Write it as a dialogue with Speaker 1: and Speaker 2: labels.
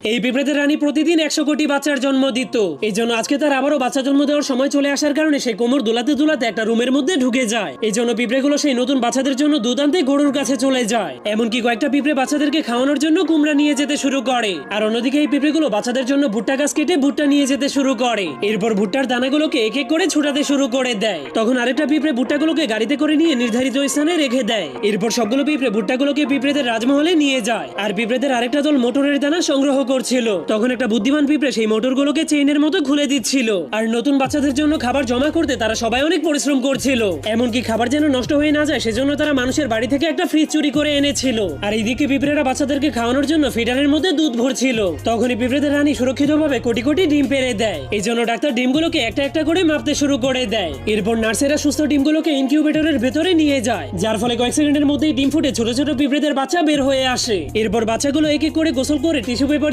Speaker 1: এই পিঁপড়েদের রানী প্রতিদিন একশো কোটি বাচ্চার জন্ম দিত। এই জন্য আজকে তার আবারও বাচ্চা জন্ম দেওয়ার সময় চলে আসার কারণে সে কোমর দোলাতে দোলাতে একটা রুমের মধ্যে ঢুকে যায়। এই জন্য পিঁপড়েগুলো সেই নতুন বাচ্চাদের জন্য দুধ আনতে গরুর কাছে চলে যায়। এমনকি কয়েকটা পিঁপড়ে বাচ্চাদেরকে খাওয়ানোর জন্য কুমড়া নিয়ে যেতে শুরু করে। আর অন্যদিকে এই পিঁপড়েগুলো বাচ্চাদের জন্য ভুট্টা গাছ কেটে ভুট্টা নিয়ে যেতে শুরু করে। এরপর ভুট্টার দানাগুলোকে এক এক করে ছুটাতে শুরু করে দেয়। তখন আরেকটা পিঁপড়ে ভুট্টাগুলোকে গাড়িতে করে নিয়ে নির্ধারিত স্থানে রেখে দেয়। এরপর সবগুলো পিঁপড়ে ভুট্টাগুলোকে পিঁপড়েদের রাজমহলে নিয়ে যায়। আর পিঁপড়েদের আরেকটা দল মোটরের দানা সংগ্রহ করছিল। তখন একটা বুদ্ধিমান পিঁপড়ে সেই মোটরগুলোকে চেইনের মতো খুলে দিচ্ছিল। আর নতুন বাচ্চাদের জন্য খাবার জমা করতে তারা সবাই অনেক পরিশ্রম করছিল। এমনকি খাবার যেন নষ্ট হয়ে না যায় সেজন্য তারা মানুষের বাড়ি থেকে একটা ফ্রিজ চুরি করে এনেছিল। আর এইদিকে পিঁপড়েরা বাচ্চাদেরকে খাওয়ানোর জন্য ফিডারের মধ্যে দুধ ভরছিল। তখনই পিঁপড়েদের রানী সুরক্ষিতভাবে কোটি কোটি ডিম পেরে দেয়। এই জন্য ডাক্তার ডিমগুলোকে একটা একটা করে মাপতে শুরু করে দেয়। এরপর নার্সেরা সুস্থ ডিমগুলোকে ইনকিউবেটরের ভেতরে নিয়ে যায়। যার ফলে কয়েক সেকেন্ডের মধ্যেই ডিম ফুটে ছোট ছোট পিঁপড়েদের বাচ্চা বের হয়ে আসে। এরপর বাচ্চাগুলো এক এক করে গোসল করে টিস্যু পেপার